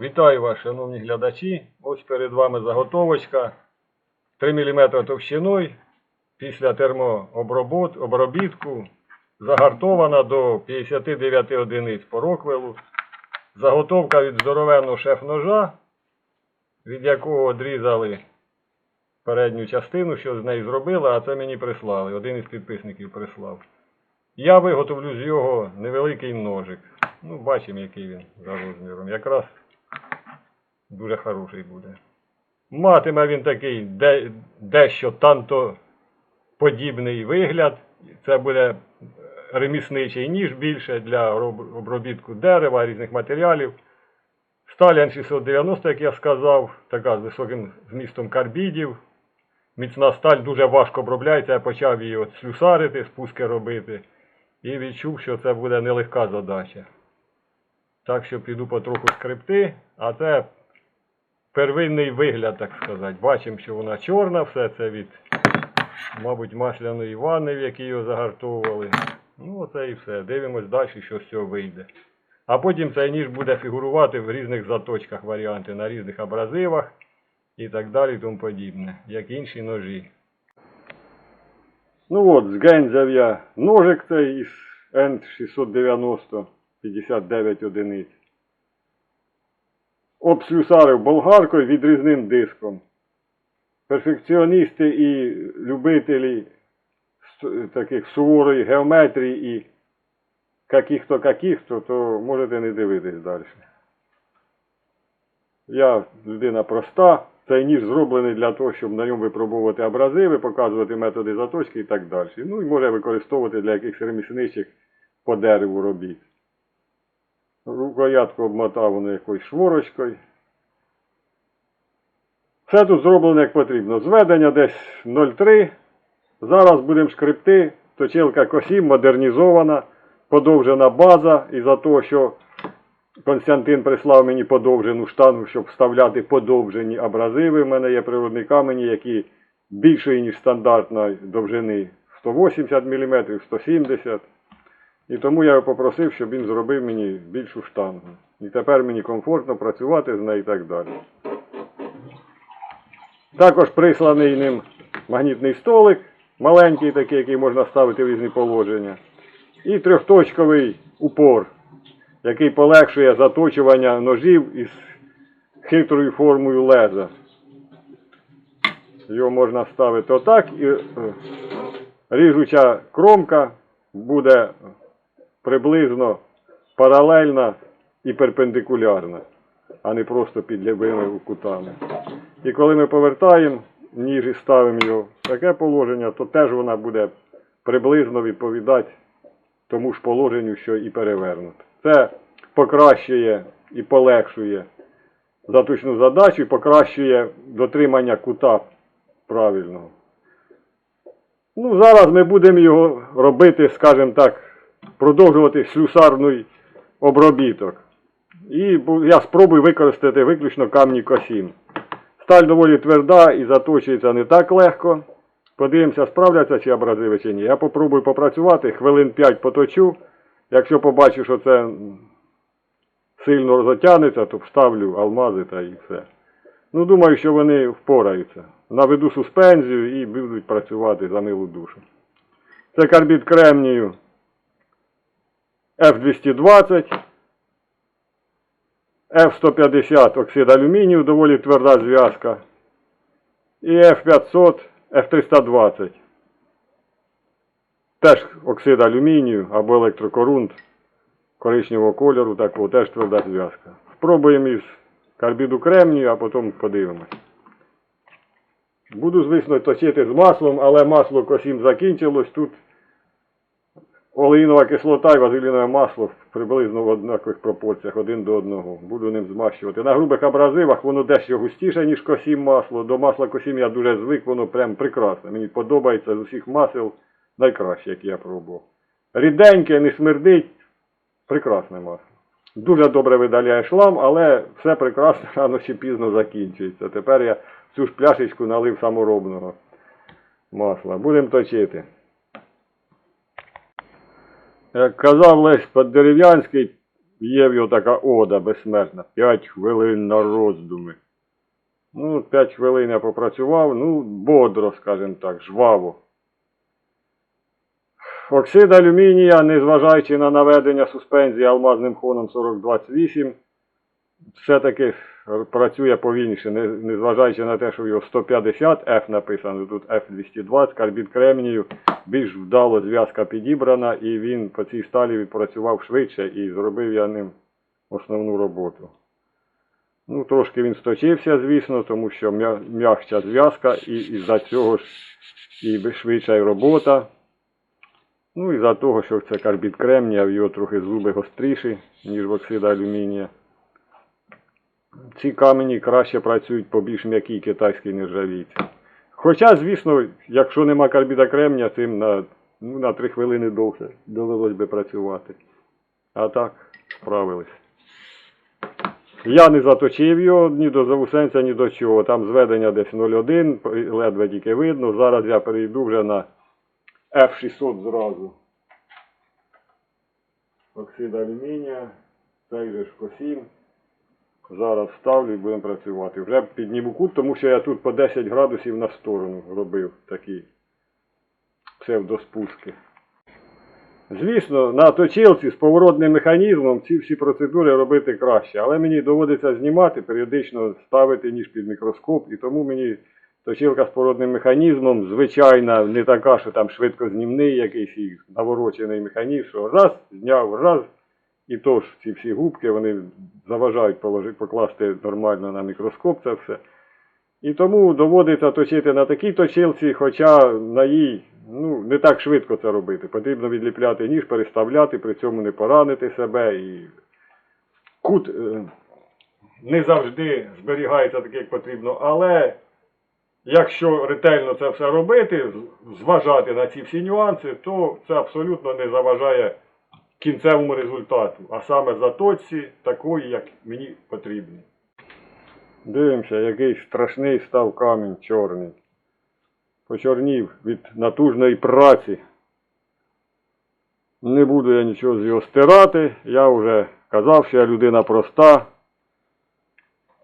Вітаю вас, шановні глядачі. Ось перед вами заготовочка 3 мм товщиною після термообробітку загартована до 59 одиниць по роквелу. Заготовка від здоровенного шеф-ножа, від якого відрізали передню частину, що з неї зробили, а це мені прислали. Один із підписників прислав. Я виготовлю з його невеликий ножик. Ну, бачимо, який він за розміром. Якраз дуже хороший буде. Матиме він такий де, дещо танто подібний вигляд. Це буде ремісничий ніж більше для обробітку дерева, різних матеріалів. Сталіан 690, як я сказав, така з високим змістом карбідів. Міцна сталь дуже важко обробляється. Я почав її от слюсарити, спуски робити. І відчув, що це буде нелегка задача. Так що піду потроху скрипти, а це первинний вигляд, так сказати. Бачимо, що вона чорна, все це від, мабуть, масляної ванни, в якій його загартовували. Ну, оце і все. Дивимось далі, що з цього вийде. А потім цей ніж буде фігурувати в різних заточках варіанти, на різних абразивах і так далі, тому подібне, як інші ножі. Ну от, згензяв я ножик цей із N690 59 одиниць. Обслюсарив болгаркою відрізним диском. Перфекціоністи і любителі таких суворої геометрії і каких-то каких-то, то можете не дивитись далі. Я людина проста. Цей ніж зроблений для того, щоб на ньому випробовувати абразиви, показувати методи заточки і так далі. Ну і може використовувати для якихось ремісничих по дереву робіт. Рукоятку обмотав воно якоюсь шворочкою. Все тут зроблено як потрібно. Зведення десь 0,3. Зараз будемо шкребти. Точилка косім модернізована, подовжена база із-за того, що Константин прислав мені подовжену штангу, щоб вставляти подовжені абразиви. У мене є природні камені, які більшої, ніж стандартної довжини 180 мм, 170 І тому я попросив, щоб він зробив мені більшу штангу. І тепер мені комфортно працювати з нею і так далі. Також присланий ним магнітний столик, маленький такий, який можна ставити в різні положення. І трьохточковий упор який полегшує заточування ножів із хитрою формою леза. Його можна ставити отак і е, ріжуча кромка буде приблизно паралельна і перпендикулярна, а не просто під лівими кутами. І коли ми повертаємо ніж і ставимо його в таке положення, то теж вона буде приблизно відповідати тому ж положенню, що і перевернуто. Це покращує і полегшує заточну задачу і покращує дотримання кута правильного. Ну, зараз ми будемо його робити, скажімо так, продовжувати слюсарний обробіток. І я спробую використати виключно камні косім. Сталь доволі тверда і заточується не так легко. Подивимося, справляться ці абразиви чи ні. Я попробую попрацювати, хвилин 5 поточу. Якщо побачу, що це сильно затягнеться, то вставлю алмази та і все. Ну, думаю, що вони впораються. Наведу суспензію і будуть працювати за милу душу. Це карбід кремнію F220, F150 оксид алюмінію, доволі тверда зв'язка. І F500, F320. Теж оксид алюмінію або електрокорунт коричневого кольору, такого теж тверда зв'язка. Спробуємо із карбіду кремнію, а потім подивимось. Буду, звісно, точити з маслом, але масло косім закінчилось. Тут олеїнова кислота і вазелінове масло приблизно в однакових пропорціях один до одного. Буду ним змащувати. На грубих абразивах воно дещо густіше, ніж косім масло. До масла косім я дуже звик, воно прям прекрасне. Мені подобається з усіх масел найкраще, як я пробував. Ріденьке, не смердить, прекрасне масло. Дуже добре видаляє шлам, але все прекрасно рано чи пізно закінчується. Тепер я цю ж пляшечку налив саморобного масла. Будемо точити. Як казав Лесь Поддерев'янський, є в його така ода безсмертна. 5 хвилин на роздуми. Ну, 5 хвилин я попрацював, ну, бодро, скажімо так, жваво. Оксид алюмінія, незважаючи на наведення суспензії алмазним хоном 4028, все-таки працює повільніше, незважаючи на те, що його 150 F написано, тут F220, карбід кремнію, більш вдало зв'язка підібрана, і він по цій сталі відпрацював швидше і зробив я ним основну роботу. Ну, трошки він сточився, звісно, тому що м'я- м'якша зв'язка, і із-за цього ж і швидша робота. Ну і за того, що це карбід кремнія, його трохи зуби гостріші, ніж в оксида алюмінія. Ці камені краще працюють по більш м'якій китайській нержавійці. Хоча, звісно, якщо нема карбіда кремня, цим на, ну, на 3 хвилини довше довелось би працювати. А так, справились. Я не заточив його ні до заусенця, ні до чого. Там зведення десь 0,1, ледве тільки видно. Зараз я перейду вже на F600 зразу. Оксид алюмінія, цей же ж косін. Зараз ставлю і будемо працювати. Вже підніму кут, тому що я тут по 10 градусів на сторону робив такі псевдоспуски. Звісно, на точилці з поворотним механізмом ці всі процедури робити краще, але мені доводиться знімати, періодично ставити ніж під мікроскоп, і тому мені точилка з поворотним механізмом, звичайна, не така, що там швидкознімний якийсь наворочений механізм, що раз, зняв, раз, і то ж ці всі губки вони заважають покласти нормально на мікроскоп це все. І тому доводиться точити на такій точилці, хоча на їй ну, не так швидко це робити. Потрібно відліпляти ніж, переставляти, при цьому не поранити себе. І кут е, не завжди зберігається так, як потрібно, але якщо ретельно це все робити, зважати на ці всі нюанси, то це абсолютно не заважає кінцевому результату, а саме заточці такої, як мені потрібно. Дивимося, який страшний став камінь чорний. Почорнів від натужної праці. Не буду я нічого з його стирати. Я вже казав, що я людина проста.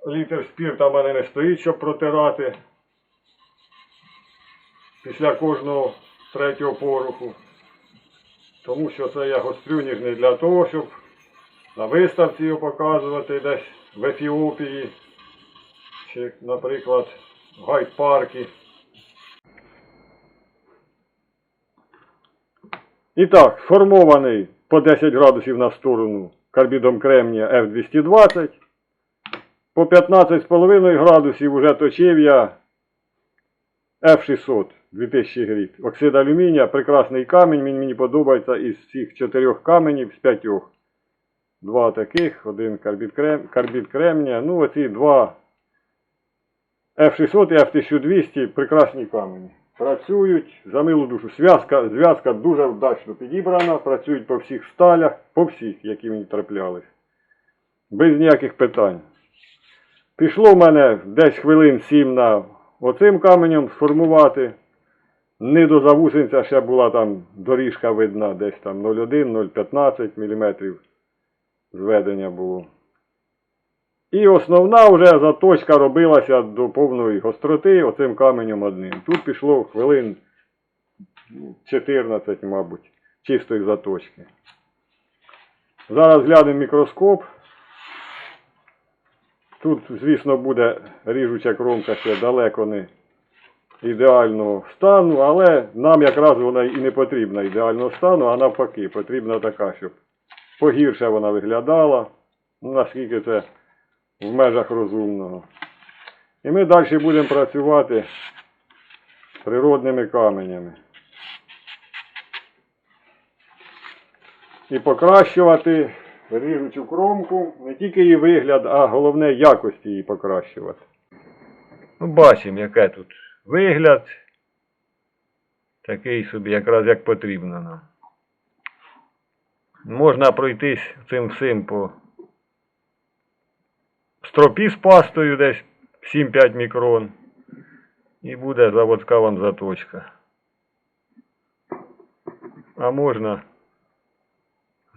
Літр спірта в мене не стоїть, щоб протирати. Після кожного третього поруху. Тому що це я гострю ніж не для того, щоб на виставці його показувати десь в Ефіопії чи, наприклад, в гайд-паркі. І так, сформований по 10 градусів на сторону карбідом кремнія F220. По 15,5 градусів вже точив я F600 2000 гріт. Оксид алюмінія, прекрасний камінь, він мені подобається із всіх чотирьох каменів, з п'ятьох. Два таких, один карбід, крем, карбід кремнія. Ну, оці два F600 і F1200 прекрасні камені. Працюють за милу душу. Зв'язка, зв'язка дуже вдачно підібрана, працюють по всіх сталях, по всіх, які мені траплялись. Без ніяких питань. Пішло в мене десь хвилин 7 на оцим каменем сформувати. Не до завусенця ще була там доріжка видна, десь там 0,1-0,15 мм зведення було. І основна вже заточка робилася до повної гостроти оцим каменем одним. Тут пішло хвилин 14, мабуть, чистої заточки. Зараз глянемо мікроскоп. Тут, звісно, буде ріжуча кромка ще далеко не ідеального стану, але нам якраз вона і не потрібна ідеального стану, а навпаки, потрібна така, щоб погірше вона виглядала. Наскільки це в межах розумного. І ми далі будемо працювати природними каменями. І покращувати ріжучу кромку, не тільки її вигляд, а головне якості її покращувати. Ну, бачимо, яке тут вигляд. Такий собі, якраз як потрібно нам. Можна пройтись цим всім по стропі з пастою десь 7-5 мікрон. І буде заводська вам заточка. А можна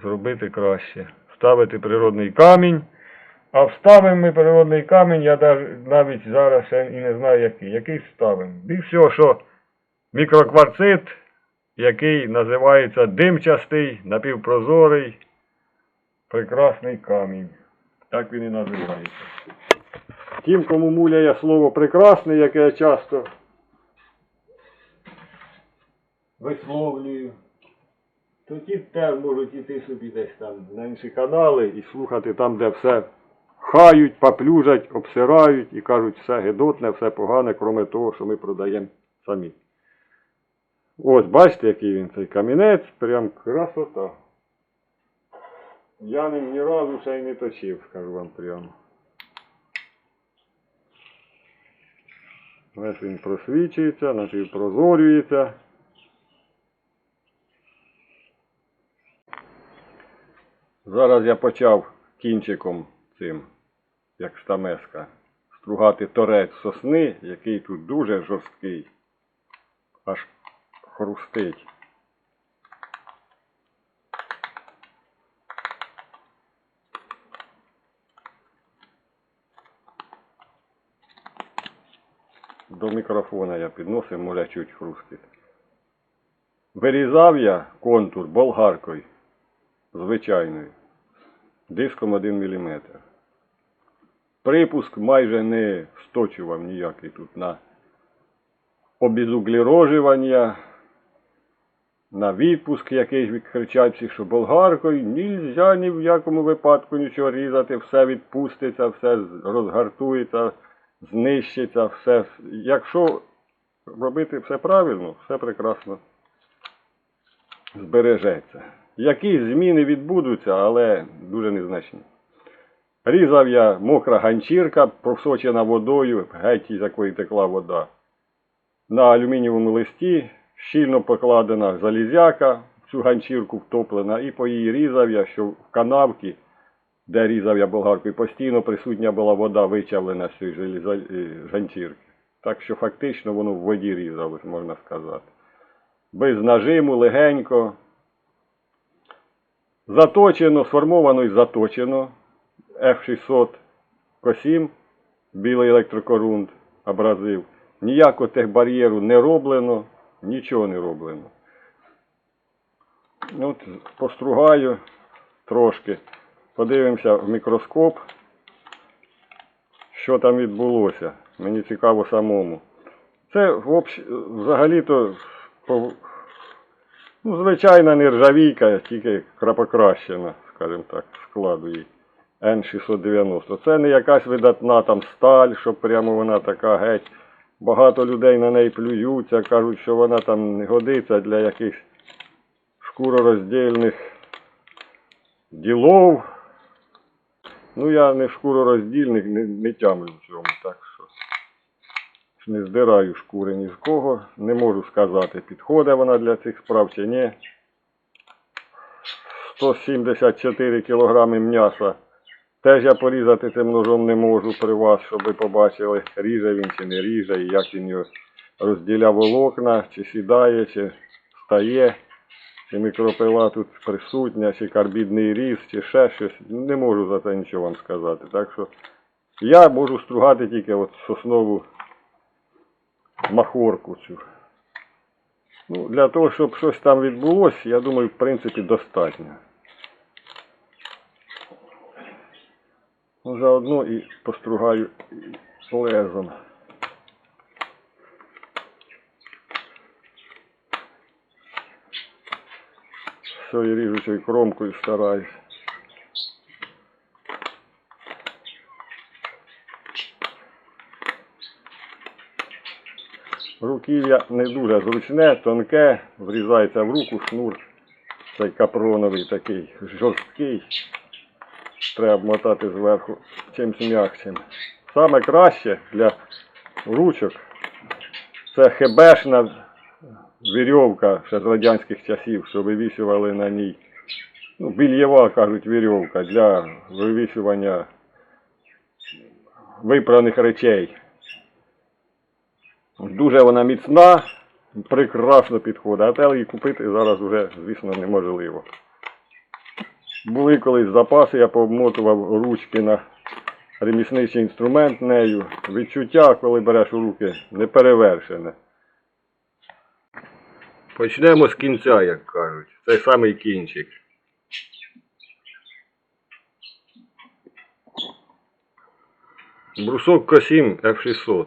зробити краще. ставити природний камінь. А вставимо ми природний камінь, я навіть зараз ще і не знаю який. Який вставимо? Більш всього, що мікрокварцит, який називається димчастий, напівпрозорий, прекрасний камінь. Так він і називається. Тим, кому муляє слово прекрасний, яке я часто висловлюю, то ті теж можуть іти собі десь там на інші канали і слухати там, де все хають, поплюжать, обсирають і кажуть, все гидотне, все погане, кроме того, що ми продаємо самі. Ось, бачите, який він цей камінець, прям красота. Я ним ні разу ще й не точив, скажу вам прямо. Ось він просвічується, напівпрозорюється. Зараз я почав кінчиком цим, як стамеска, стругати торець сосни, який тут дуже жорсткий, аж хрустить. До мікрофона я підносив, може чуть хрустить. Вирізав я контур болгаркою звичайною, диском 1 мм. Припуск майже не сточував ніякий тут на обезуглерожування, на відпуск якийсь кричать всі, що болгаркою нельзя ні в якому випадку нічого різати, все відпуститься, все розгартується, знищиться, все. Якщо робити все правильно, все прекрасно збережеться. Якісь зміни відбудуться, але дуже незначні. Різав я мокра ганчірка, просочена водою, геть із якої текла вода. На алюмінієвому листі щільно покладена залізяка, цю ганчірку втоплена, і по її різав я, що в канавці, де різав я болгаркою, постійно присутня була вода вичавлена з цієї е, ганчірки. Так що фактично воно в воді різалось, можна сказати. Без нажиму, легенько. Заточено, сформовано і заточено. F600 Косім, білий електрокорунт, абразив. Ніякого техбар'єру не роблено, нічого не роблено. От, постругаю трошки. Подивимося в мікроскоп, що там відбулося. Мені цікаво самому. Це взагалі- взагалі-то Ну, звичайна нержавійка, тільки крапокращена, скажімо так, складу її. Н690. Це не якась видатна там сталь, що прямо вона така геть. Багато людей на неї плюються, кажуть, що вона там не годиться для якихось шкуророздільних ділов. Ну, я не шкуророздільник, не, не тямлю в цьому, так що не здираю шкури ні з кого. Не можу сказати, підходить вона для цих справ чи ні. 174 кілограми м'яса. Теж я порізати цим ножом не можу при вас, щоб ви побачили, ріже він чи не ріже, і як він його розділяв волокна, чи сідає, чи стає, чи мікропила тут присутня, чи карбідний різ, чи ще щось. Не можу за це нічого вам сказати. Так що я можу стругати тільки от соснову махорку цю. Ну, для того, щоб щось там відбулося, я думаю, в принципі, достатньо. Ну, заодно і постругаю лезом. Все, і ріжучою кромкою стараюсь. Руків'я не дуже зручне, тонке, врізається в руку шнур. Цей капроновий такий жорсткий. Треба мотати зверху чимсь м'якшим. Саме краще для ручок це хебешна вірьовка ще з радянських часів, що вивішували на ній. Ну, більєва, кажуть, вірьовка для вивішування випраних речей. Дуже вона міцна, прекрасно підходить. А те її купити зараз вже, звісно, неможливо. Були колись запаси, я пообмотував ручки на ремісничий інструмент нею. Відчуття, коли береш у руки, неперевершене. Почнемо з кінця, як кажуть. Це самий кінчик. Брусок Косім F600.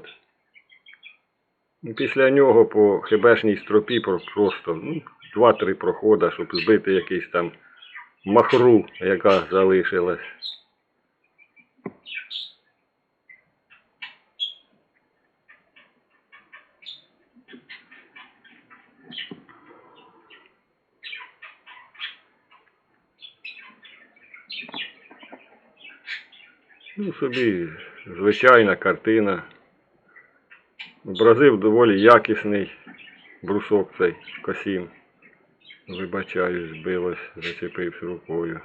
Ну, Після нього по хибешній стропі просто ну, 2-3 прохода, щоб збити якийсь там махру, яка залишилась. Ну, собі звичайна картина. Образив доволі якісний брусок цей косім. Вибачаю, збилось, зачепився рукою.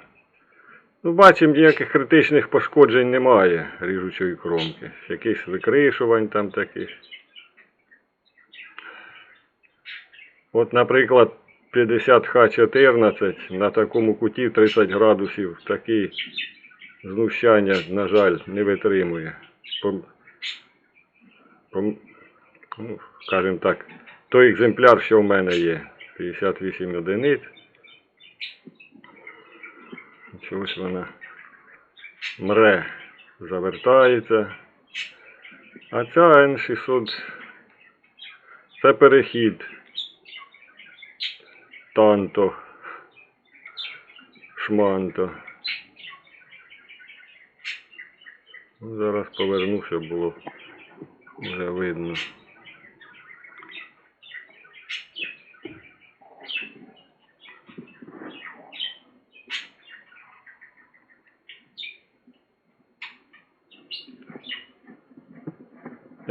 Ну, бачимо, ніяких критичних пошкоджень немає ріжучої кромки. Якихось викришувань там таких. От, наприклад, 50Х14 на такому куті 30 градусів такі знущання, на жаль, не витримує. Пом- пом- ну, скажімо так, той екземпляр, що в мене є, 58 одиниць. Чогось вона мре, завертається. А ця N600 це перехід. Танто. Шманто. Зараз поверну, щоб було вже видно.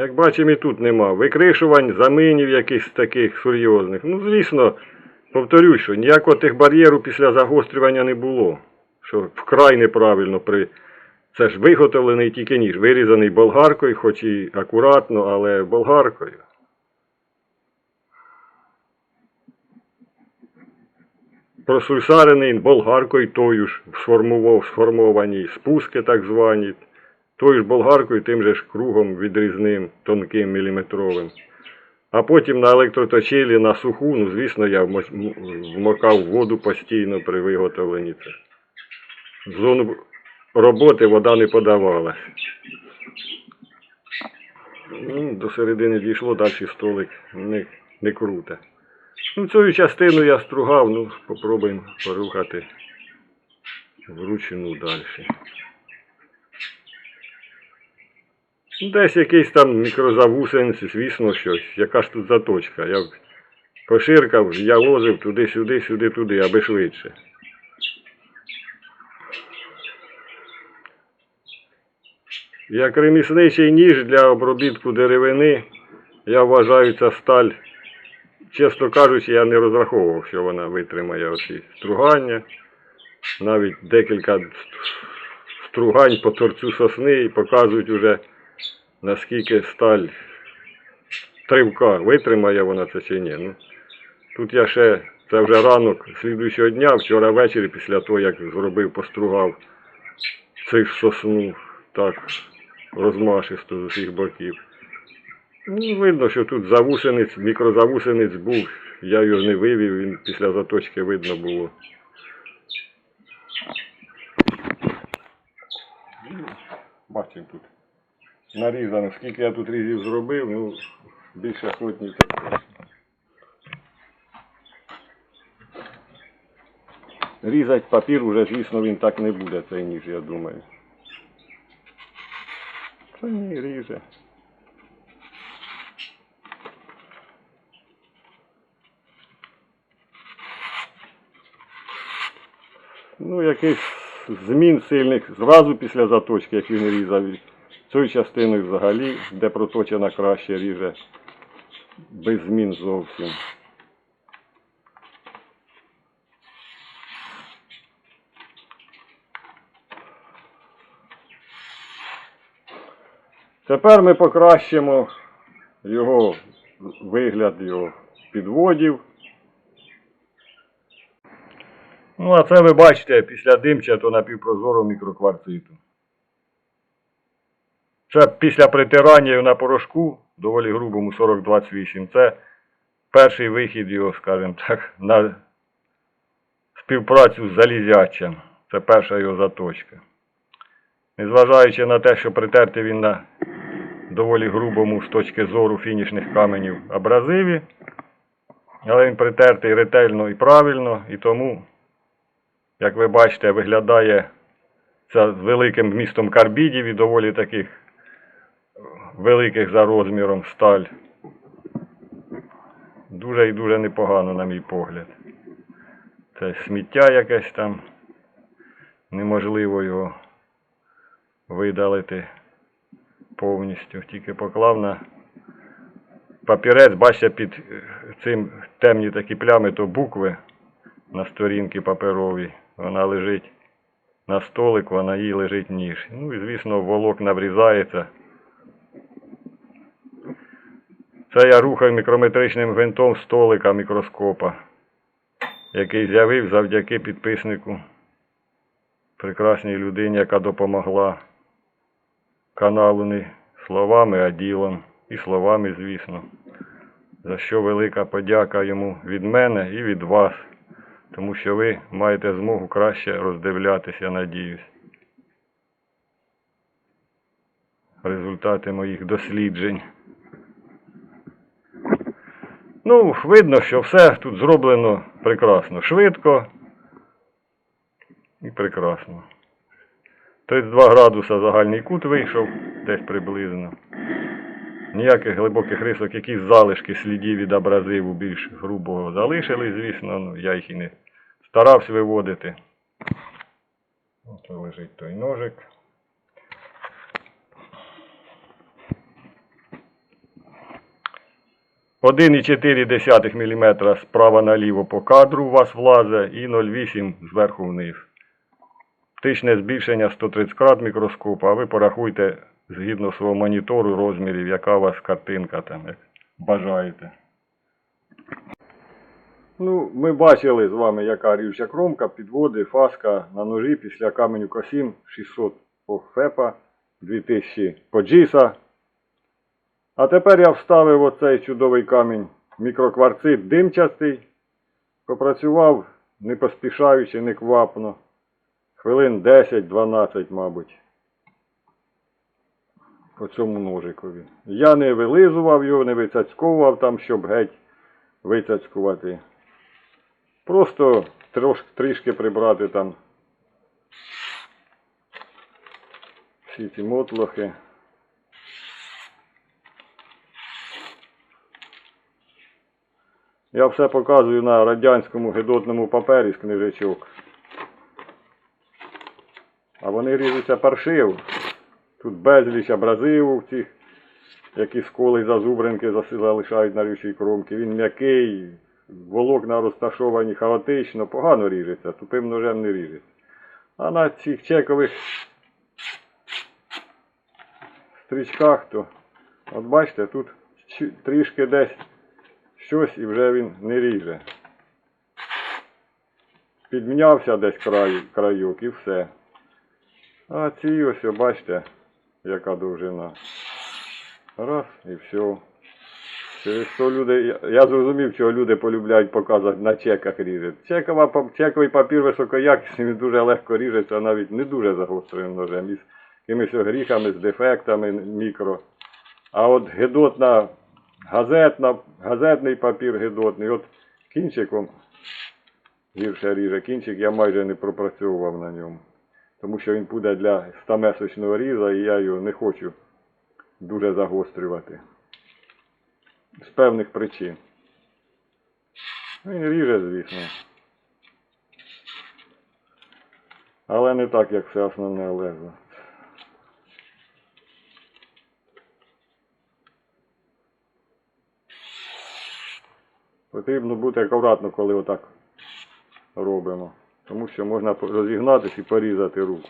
Як бачимо, і тут нема. Викришувань, заминів якихось таких серйозних. Ну, звісно, повторюсь, що ніякого тих бар'єру після загострювання не було. Що вкрай неправильно при. Це ж виготовлений тільки ніж, вирізаний болгаркою, хоч і акуратно, але болгаркою. Просульсарений болгаркою тою ж сформував, сформовані спуски так звані, тою ж болгаркою, тим же ж кругом відрізним, тонким міліметровим. А потім на електроточилі на суху, ну звісно, я вмокав воду постійно при виготовленні це. В зону роботи вода не подавалась. Ну, до середини дійшло, далі столик не, не круте. Ну, цю частину я стругав, ну, попробуємо порухати вручну далі. Ну, Десь якийсь там мікрозавусенець, звісно, щось. Яка ж тут заточка? Я поширкав, я лозив туди-сюди, сюди-туди, аби швидше. Як ремісничий ніж для обробітку деревини, я вважаю ця сталь, чесно кажучи, я не розраховував, що вона витримає оці стругання. Навіть декілька стругань по торцю сосни і показують уже наскільки сталь тривка, витримає вона це чи ні. Ну, тут я ще, це вже ранок слідуючого дня, вчора ввечері, після того, як зробив, постругав ж сосну так розмашисто з усіх боків. Ну, видно, що тут завусенець, мікрозавусенець був, я його не вивів, він після заточки видно було. Бачимо тут нарізано. Скільки я тут різів зробив, ну, більше сотні це. Різати папір уже, звісно, він так не буде, цей ніж, я думаю. Це ні, ріже. Ну, якихось змін сильних зразу після заточки, як він різав. І Цією частиною взагалі, де проточена краще ріже, без змін зовсім. Тепер ми покращимо його вигляд його підводів. Ну, а це ви бачите після димчатого напівпрозорого мікрокварциту. Це після притирання на порошку, доволі грубому 4028. Це перший вихід його, скажімо так, на співпрацю з залізячим. Це перша його заточка. Незважаючи на те, що притертий він на доволі грубому з точки зору фінішних каменів абразиві, але він притертий ретельно і правильно, і тому, як ви бачите, виглядає це великим вмістом карбідів і доволі таких великих за розміром сталь. Дуже і дуже непогано, на мій погляд. Це сміття якесь там. Неможливо його видалити повністю. Тільки поклав на папірець, бачите, під е, цим темні такі плями, то букви на сторінці паперовій. Вона лежить на столику, а на їй лежить ніж. Ну і звісно, волокна врізається. Це я рухаю мікрометричним гвинтом столика мікроскопа, який з'явив завдяки підписнику, прекрасній людині, яка допомогла каналу не словами, а ділом. І словами, звісно. За що велика подяка йому від мене і від вас, тому що ви маєте змогу краще роздивлятися, надіюсь. Результати моїх досліджень. Ну, видно, що все тут зроблено прекрасно, швидко і прекрасно. 32 градуса загальний кут вийшов, десь приблизно. Ніяких глибоких рисок, якісь залишки слідів від абразиву більш грубого залишились, звісно, ну я їх і не старався виводити. Ось лежить той ножик. Один і 1,4 мм справа наліво по кадру у вас влазить і 0,8 зверху вниз. Оптичне збільшення 130 крат мікроскопа, а ви порахуйте згідно свого монітору розмірів, яка у вас картинка там, як бажаєте. Ну, ми бачили з вами, яка рівча кромка, підводи, фаска на ножі після каменю косім 600 по ФЕПа, 2000 по джіса. А тепер я вставив оцей чудовий камінь мікрокварцит димчастий. Попрацював, не поспішаючи, не квапно. Хвилин 10-12, мабуть. По цьому ножикові. Я не вилизував його, не вицяцьковував там, щоб геть вицяцькувати. Просто трош, трішки прибрати там всі ці мотлохи. Я все показую на радянському гидотному папері з книжечок. А вони ріжуться паршиво. Тут безліч абразиву цих, які сколи зазубринки залишають на рючій кромці. Він м'який, волокна розташовані хаотично, погано ріжеться, тупим ножем не ріжеться. А на цих чекових стрічках, то, от бачите, тут трішки десь щось і вже він не ріже. Підмінявся десь край, крайок і все. А ці ось, бачите, яка довжина. Раз і все. Що люди, я, зрозумів, чого люди полюбляють показувати на чеках ріжуть. Чекова, чековий папір високоякісний, він дуже легко ріжеться, навіть не дуже загостреним ножем, із якимись гріхами, з дефектами мікро. А от гидотна, газетна, газетний папір гидотний, от кінчиком гірше ріже. Кінчик я майже не пропрацьовував на ньому. Тому що він буде для 100-месочного різа, і я його не хочу дуже загострювати. З певних причин. Він ріже, звісно. Але не так, як все основне лезо. Потрібно бути акуратно, коли отак робимо. Тому що можна розігнатися і порізати руку.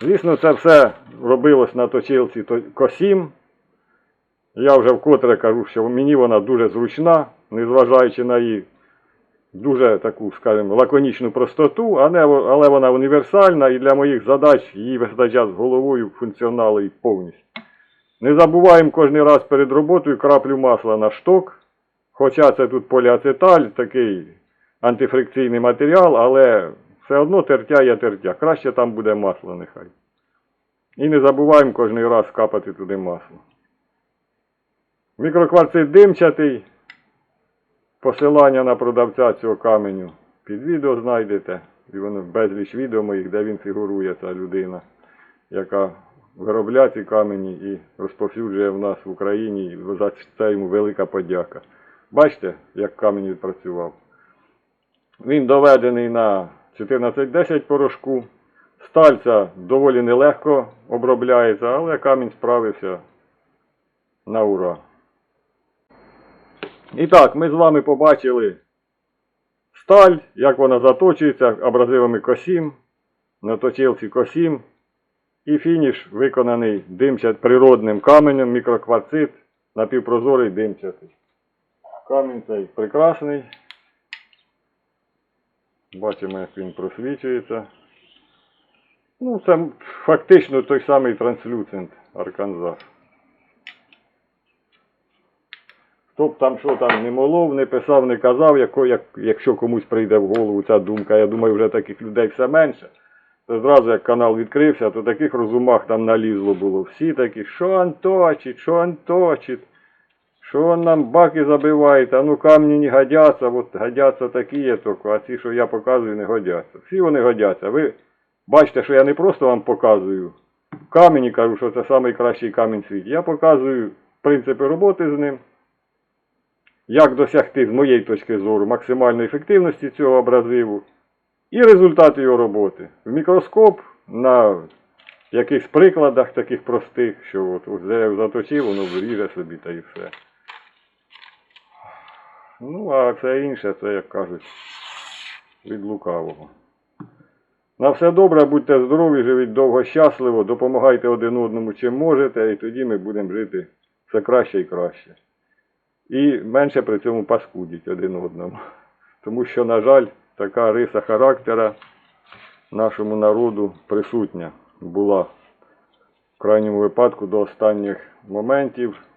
Звісно, це все робилось на точилці то- косім. Я вже вкотре кажу, що мені вона дуже зручна, незважаючи на її дуже таку, скажімо, лаконічну простоту, але, вона універсальна і для моїх задач її вистачає з головою функціоналу і повністю. Не забуваємо кожен раз перед роботою краплю масла на шток. Хоча це тут поліацеталь, такий антифрикційний матеріал, але все одно тертя є тертя. Краще там буде масло нехай. І не забуваємо кожен раз капати туди масло. Мікрокварцит димчатий. Посилання на продавця цього каменю під відео знайдете. І воно безліч відео моїх, де він фігурує, ця людина, яка виробляє ці камені і розповсюджує в нас в Україні. За це йому велика подяка. Бачите, як камінь відпрацював. Він доведений на 1410 порошку. Сталь ця доволі нелегко обробляється, але камінь справився на ура. І так, ми з вами побачили сталь, як вона заточується абразивами косім, на точилці косім. І фініш виконаний димчат природним каменем, мікрокварцит, напівпрозорий димчатий. Камінь цей прекрасний. Бачимо, як він просвічується. Ну, це фактично той самий транслюцент Арканзас. Хто б там що там не молов, не писав, не казав, яко, як, якщо комусь прийде в голову ця думка, я думаю, вже таких людей все менше. То зразу як канал відкрився, то таких розумах там налізло було. Всі такі, що он точить, що он точить, що он нам баки забиває, а ну камні не годяться, от годяться такі тільки, а ці, що я показую, не годяться. Всі вони годяться. Ви бачите, що я не просто вам показую камінь і кажу, що це найкращий камінь в світі. Я показую принципи роботи з ним як досягти, з моєї точки зору, максимальної ефективності цього абразиву і результати його роботи. В мікроскоп на якихось прикладах таких простих, що от, от заточив, воно виріже собі та і все. Ну, а все інше, це, як кажуть, від лукавого. На все добре, будьте здорові, живіть довго, щасливо, допомагайте один одному чим можете, і тоді ми будемо жити все краще і краще. І менше при цьому паскудіть один одному. Тому що, на жаль, така риса характера нашому народу присутня була в крайньому випадку до останніх моментів.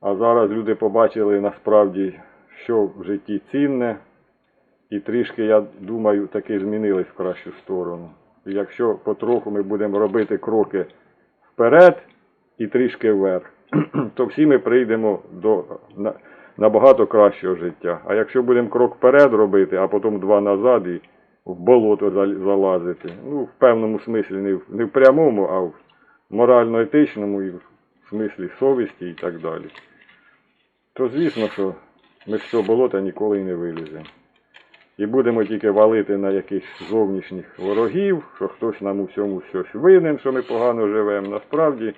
А зараз люди побачили насправді, що в житті цінне, і трішки, я думаю, таки змінились в кращу сторону. І якщо потроху ми будемо робити кроки вперед і трішки вверх, то всі ми прийдемо до на- набагато кращого життя. А якщо будемо крок вперед робити, а потім два назад і в болото зал- залазити, ну, в певному смислі, не в, не в прямому, а в морально-етичному і в смислі совісті і так далі, то звісно, що ми з цього болота ніколи і не виліземо. І будемо тільки валити на якихось зовнішніх ворогів, що хтось нам у всьому щось винен, що ми погано живемо. Насправді,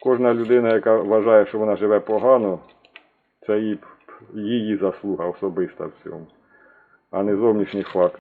кожна людина, яка вважає, що вона живе погано, це її, її заслуга особиста в цьому, а не зовнішній факт.